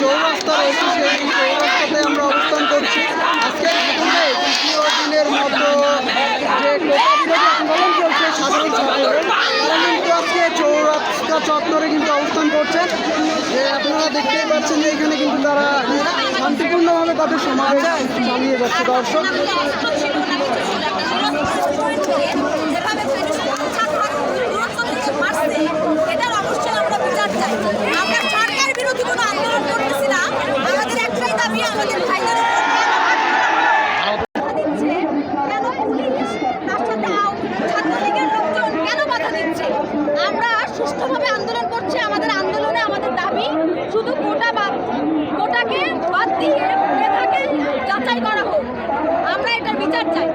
চৌরাস্তা রয়েছে, সেই চৌরাস্তাতে আমরা অবস্থান করছি। আজকে দিনের মতো যে কোটা বিরোধী কিন্তু আজকে চত্বরে কিন্তু অবস্থান করছেন। যে আপনারা দেখতেই পাচ্ছেন যে এখানে কিন্তু তারা শান্তিপূর্ণভাবে তাদের সমাবেশ চালিয়ে যাচ্ছে দর্শক। সুষ্ঠুভাবে আন্দোলন করছে, আমাদের আন্দোলনে আমাদের দাবি, শুধু কোটা বা কোটাকে বাদ দিয়ে নেতাকে যাচাই করা হোক। আমরা এটার বিচার চাই।